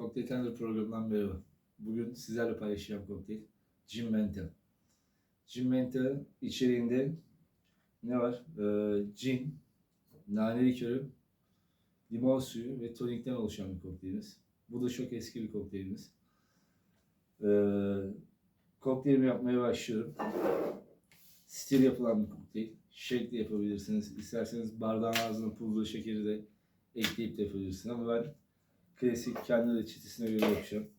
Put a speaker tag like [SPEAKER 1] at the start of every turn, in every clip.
[SPEAKER 1] Kokteyl Tender programından merhaba. Bugün sizlerle paylaşacağım kokteyl Gin Mental. Gin Mental içeriğinde ne var? Ee, gin, nane likörü, limon suyu ve tonikten oluşan bir kokteylimiz. Bu da çok eski bir kokteylimiz. Ee, kokteylimi yapmaya başlıyorum. Stil yapılan bir kokteyl. Shake de yapabilirsiniz. İsterseniz bardağın ağzına pullu şekeri de ekleyip de yapabilirsiniz. Ama ben klasik kendi reçetesine göre yapacağım.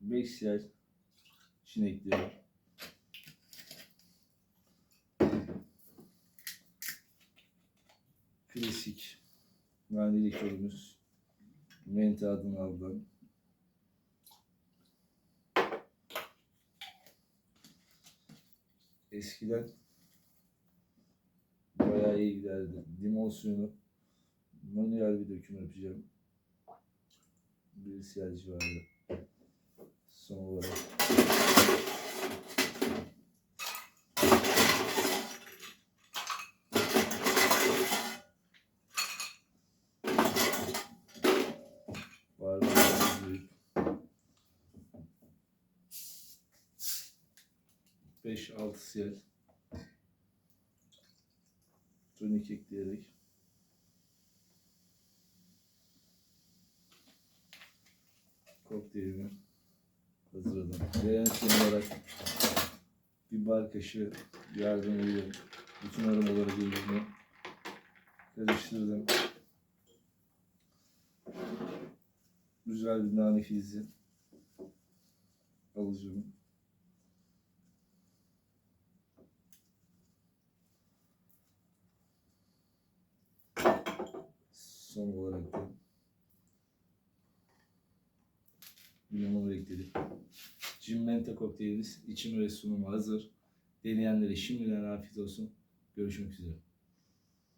[SPEAKER 1] Beş siyah için ekliyorum. Klasik nane likörümüz. Mente adını alınan. Eskiden bayağı iyi giderdi. Limon suyunu manuel bir döküm yapacağım. Bir siyah civarı. Son olarak. Bardağı büyük. 5-6 siyah. Tonik ekleyerek. Kokteylimi hazırladım. Ve en son olarak bir bar kaşığı yardımıyla bütün aromaları birbirine karıştırdım. Güzel bir nane fizi alacağım. Son olarak da limonu ekledik. Gin Menta kokteylimiz içimi ve sunumu hazır. Deneyenlere şimdiden afiyet olsun. Görüşmek üzere.